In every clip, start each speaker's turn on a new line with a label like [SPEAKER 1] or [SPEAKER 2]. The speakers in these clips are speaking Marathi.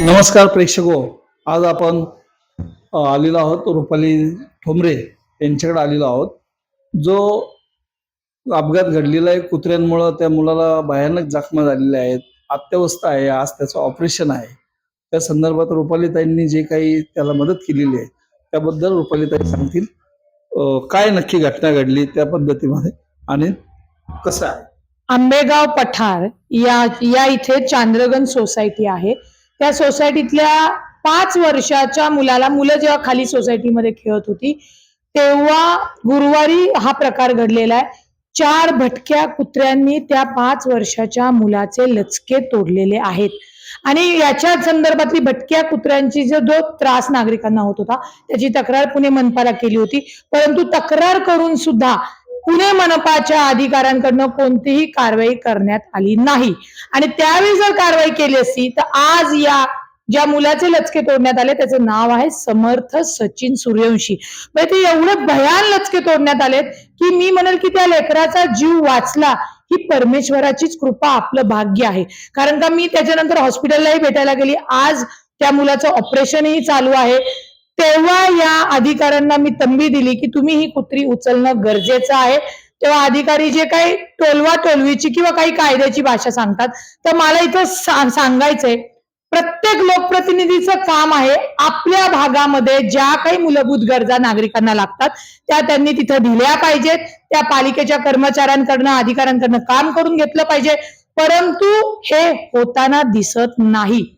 [SPEAKER 1] नमस्कार प्रेक्षको. आज आपण आलेलो आहोत रुपाली ठोंबरे यांच्याकडे आलेलो आहोत. जो अपघात घडलेला आहे कुत्र्यांमुळं त्या मुलाला भयानक जखमा झालेल्या आहेत. अत्यवस्था आहे आज त्याचं ऑपरेशन आहे. त्या संदर्भात रुपालीताईंनी जे काही त्याला मदत केलेली आहे त्याबद्दल रुपालीताई सांगतील. काय नक्की घटना घडली त्या पद्धतीमध्ये आणि कसं आहे?
[SPEAKER 2] आंबेगाव पठार या या इथे चांद्रगण सोसायटी आहे. त्या सोसायटीतल्या पाच वर्षाच्या मुलाला मुलं जेव्हा खाली सोसायटीमध्ये खेळत होती तेव्हा गुरुवारी हा प्रकार घडलेला आहे. चार भटक्या कुत्र्यांनी त्या पाच वर्षाच्या मुलाचे लचके तोडलेले आहेत. आणि याच्या संदर्भातली भटक्या कुत्र्यांची जो जो त्रास नागरिकांना होत होता त्याची तक्रार पुणे मनपाला केली होती. परंतु तक्रार करून सुद्धा पुणे मनपाच्या अधिकाऱ्यांकडनं कोणतीही कारवाई करण्यात आली नाही. आणि त्यावेळी जर कारवाई केली असती तर आज या ज्या मुलाचे लचके तोडण्यात आले त्याचं नाव आहे समर्थ सचिन सूर्यवंशी. म्हणजे ते एवढे भयान लचके तोडण्यात आलेत की मी म्हणेल की त्या लेकराचा जीव वाचला ही परमेश्वराचीच कृपा आपलं भाग्य आहे. कारण का मी त्याच्यानंतर हॉस्पिटललाही भेटायला गेली. आज त्या मुलाचं ऑपरेशनही चालू आहे. तेव्हा या अधिकाऱ्यांना मी तंबी दिली की तुम्ही ही कुत्री उचलणं गरजेचं आहे. तेव्हा अधिकारी जे काही टोलवा टोलवीची किंवा काही कायद्याची भाषा सांगतात तर मला इथं सा- सांगायचंय प्रत्येक लोकप्रतिनिधीचं काम आहे आपल्या भागामध्ये ज्या काही मूलभूत गरजा नागरिकांना लागतात त्या त्यांनी तिथं दिल्या पाहिजेत त्या पालिकेच्या कर्मचाऱ्यांकडनं अधिकाऱ्यांकडनं काम करून घेतलं पाहिजे. परंतु हे होताना दिसत नाही.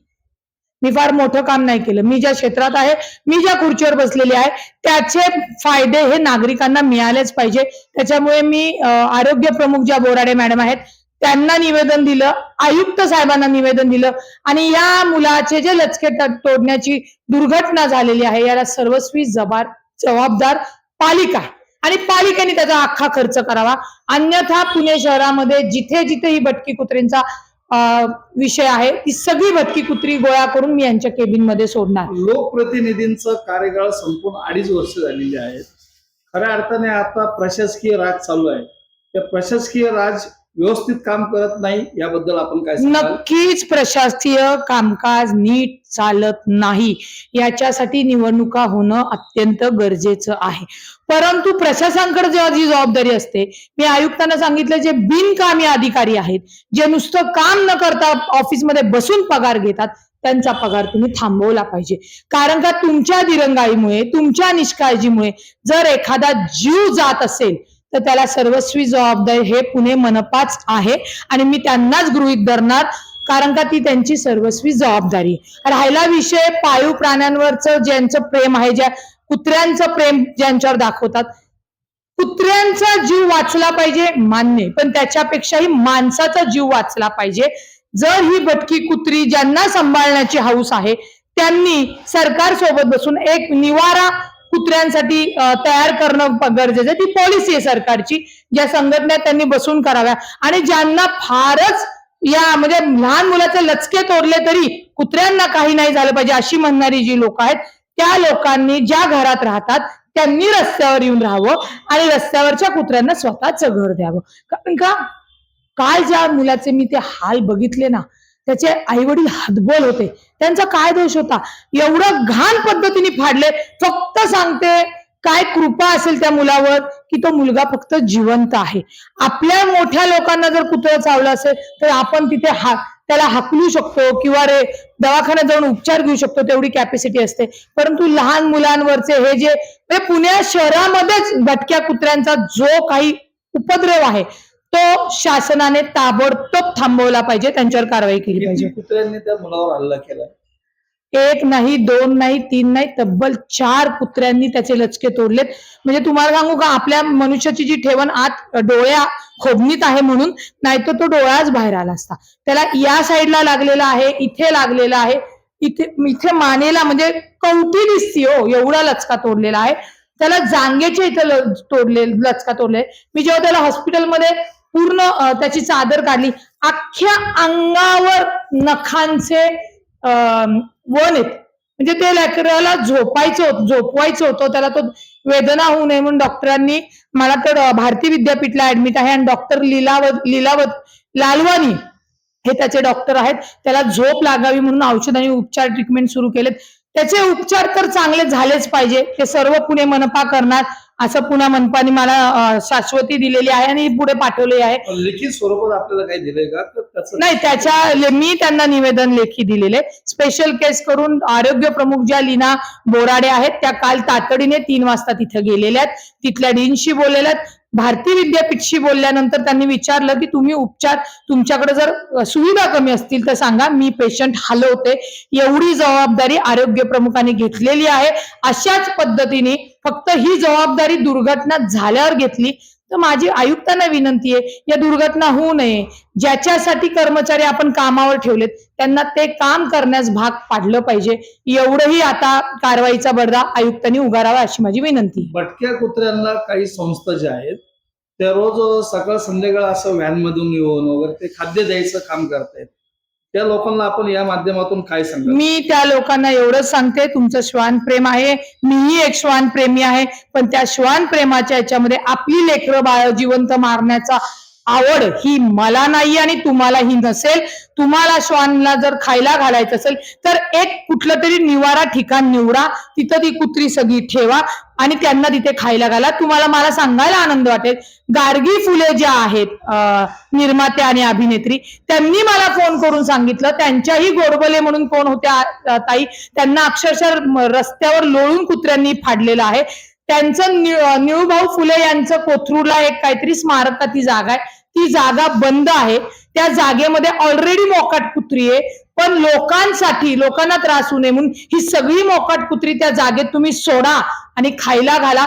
[SPEAKER 2] मी फार मोठं काम नाही केलं. मी ज्या क्षेत्रात आहे मी ज्या खुर्चीवर बसलेली आहे त्याचे फायदे हे नागरिकांना मिळालेच पाहिजे. त्याच्यामुळे मी आरोग्य प्रमुख ज्या बोराडे मॅडम आहेत त्यांना निवेदन दिलं आयुक्त साहेबांना निवेदन दिलं आणि या मुलाचे जे लचके तोडण्याची दुर्घटना झालेली आहे याला सर्वस्वी जबार जबाबदार पालिका आहे. आणि पालिकेने त्याचा अख्खा खर्च करावा. अन्यथा पुणे शहरामध्ये जिथे जिथे ही भटकी कुत्रींचा विषय आहे ती सगळी भटकी कुत्री गोळा करून मी यांच्या केबिनमध्ये सोडणार.
[SPEAKER 1] लोकप्रतिनिधींचा कार्यकाळ संपूर्ण अडीच वर्ष झालेली आहेत. खऱ्या अर्थाने आता प्रशासकीय राज चालू आहे. त्या प्रशासकीय राज व्यवस्थित काम करत नाही याबद्दल आपण काय
[SPEAKER 2] नक्कीच प्रशासकीय कामकाज नीट चालत नाही याच्यासाठी निवडणुका होणं अत्यंत गरजेचं आहे. परंतु प्रशासनाकडे जेव्हा जी जबाबदारी असते मी आयुक्तांना सांगितलं जे बिनकामी अधिकारी आहेत जे नुसतं काम न करता ऑफिसमध्ये बसून पगार घेतात त्यांचा पगार तुम्ही थांबवला पाहिजे. कारण का तुमच्या दिरंगाईमुळे तुमच्या निष्काळजीमुळे जर एखादा जीव जात असेल तर त्याला सर्वस्वी जबाबदारी हे पुणे मनपाच आहे. आणि मी त्यांनाच गृहीत धरणार कारण का ती त्यांची सर्वस्वी जबाबदारी. राहिला विषय पाळीव प्राण्यांवरचं ज्यांचं प्रेम आहे ज्या कुत्र्यांचं प्रेम ज्यांच्यावर दाखवतात कुत्र्यांचा जीव वाचला पाहिजे मान्य. पण त्याच्यापेक्षाही माणसाचा जीव वाचला पाहिजे. जर ही भटकी कुत्री ज्यांना सांभाळण्याची हौस आहे त्यांनी सरकार सोबत बसून एक निवारा कुत्र्यांसाठी तयार करणं गरजेचं आहे. ती पॉलिसी आहे सरकारची. ज्या संघटना त्यांनी बसून कराव्या. आणि ज्यांना फारच या म्हणजे लहान मुलाचे लचके तोडले तरी कुत्र्यांना काही नाही झालं पाहिजे अशी म्हणणारी जी लोक आहेत त्या लोकांनी ज्या घरात राहतात त्यांनी रस्त्यावर येऊन राहावं आणि रस्त्यावरच्या कुत्र्यांना स्वतःच घर द्यावं. कारण का? काल ज्या मुलाचे मी ते हाल बघितले ना त्याचे आई वडील हतबल होते. त्यांचा काय दोष होता? एवढं घाण पद्धतीने फाडले फक्त सांगते काय कृपा असेल त्या मुलावर की तो मुलगा फक्त जिवंत आहे. आपल्या मोठ्या लोकांना जर कुत्रं चावलं असेल तर आपण तिथे हा त्याला हाकलू शकतो किंवा रे दवाखान्यात जाऊन उपचार घेऊ शकतो तेवढी कॅपॅसिटी असते. परंतु लहान मुलांवरचे हे जे म्हणजे पुण्या शहरामध्येच भटक्या कुत्र्यांचा जो काही उपद्रव आहे तो शासनाने ताबडतोब थांबवला पाहिजे त्यांच्यावर कारवाई केली पाहिजे.
[SPEAKER 1] किती कुत्र्यांनी त्या मुलावर हल्ला केला?
[SPEAKER 2] एक नाही दोन नाही तीन नाही तब्बल चार कुत्र्यांनी त्याचे लचके तोडलेत. म्हणजे तुम्हाला सांगू का आपल्या मनुष्याची जी ठेवण आत डोळ्या खोबणीत आहे म्हणून नाहीतर तो डोळाच बाहेर आला असता. त्याला या साईडला लागलेला आहे इथे लागलेला आहे इथे इथे मानेला म्हणजे कवटी दिसती हो एवढा लचका तोडलेला आहे. त्याला जांगेच्या इथे तोडले लचका तोडले मी जेव्हा त्याला हॉस्पिटलमध्ये पूर्ण त्याची चादर काढली. अख्ख्या अंगावर नखांचे वन आहेत. म्हणजे ते लेकराला झोपायचं होतं झोपवायचं होतं. त्याला तो वेदना होऊ नये म्हणून डॉक्टरांनी मला तर भारती विद्यापीठला ऍडमिट आहे आणि डॉक्टर लिलावत लिलावत लालवानी हे त्याचे डॉक्टर आहेत. त्याला झोप लागावी म्हणून औषध आणि उपचार ट्रीटमेंट सुरू केलेत. त्याचे उपचार तर चांगले झालेच पाहिजे. ते सर्व पुणे मनपा करणार. असं पुणे मनपाने मला शाश्वती दिलेली आहे आणि पुढे पाठवली आहे.
[SPEAKER 1] लिखित स्वरूपात आपल्याला काही दिलंय का?
[SPEAKER 2] नाही त्याच्या मी त्यांना निवेदन लेखी दिलेले. स्पेशल केस करून आरोग्य प्रमुख ज्या लीना बोराडे आहेत त्या काल तातडीने तीन वाजता तिथे गेलेल्या आहेत. तिथल्या डीनशी बोललेल्या आहेत. भारती विद्यापीठशी बोलल्यानंतर त्यांनी विचारलं की तुम्ही उपचार तुमच्याकडे जर सुविधा कमी असतील तर सांगा मी पेशंट हलवते एवढी जबाबदारी आरोग्य प्रमुखांनी घेतलेली आहे. अशाच पद्धतीने फक्त ही जबाबदारी दुर्घटना झाल्यावर घेतली तर माझी आयुक्तांना विनंती आहे या दुर्घटना होऊ नये. ज्याच्यासाठी कर्मचारी आपण कामावर ठेवलेत त्यांना ते काम करण्यास भाग पाडलं पाहिजे. एवढंही आता कारवाईचा बडदा आयुक्तांनी उगारावा अशी माझी विनंती
[SPEAKER 1] भटक्या कुत्र्यांना काही संस्था ज्या आहेत त्या रोज सकाळ संध्याकाळ असं व्हॅन मधून येऊन वगैरे ते खाद्य द्यायचं काम करतायत. त्या लोकांना आपण या माध्यमातून काय सांगतो
[SPEAKER 2] मी त्या लोकांना एवढंच सांगते तुमचं श्वान प्रेम आहे. मीही एक श्वान प्रेमी आहे. पण त्या श्वान प्रेमाच्या याच्यामध्ये आपली लेकरं बाळ जिवंत मारण्याचा आवड ही मला नाही आणि तुम्हाला ही नसेल. तुम्हाला श्वानला जर खायला घालायचं असेल तर एक कुठलं तरी निवारा ठिकाण निवडा. तिथं ती कुत्री सगळी ठेवा आणि त्यांना तिथे खायला घाला. तुम्हाला मला सांगायला आनंद वाटेल. गार्गी फुले ज्या आहेत निर्मात्या आणि अभिनेत्री त्यांनी मला फोन करून सांगितलं. त्यांच्याही गोडबले म्हणून कोण होत्या ताई. त्यांना अक्षरशः रस्त्यावर लोळून कुत्र्यांनी फाडलेलं आहे. त्यांचं न्यू अं, निळूभाऊ फुले यांचं कोथरूडला एक काहीतरी स्मारकाची जागा आहे. ती जागा बंद आहे. त्या जागेमध्ये ऑलरेडी मोकाट कुत्री आहे. पण लोकांसाठी लोकांना त्रास होऊ नये म्हणून ही सगळी मोकाट कुत्री त्या जागेत तुम्ही सोडा आणि खायला घाला.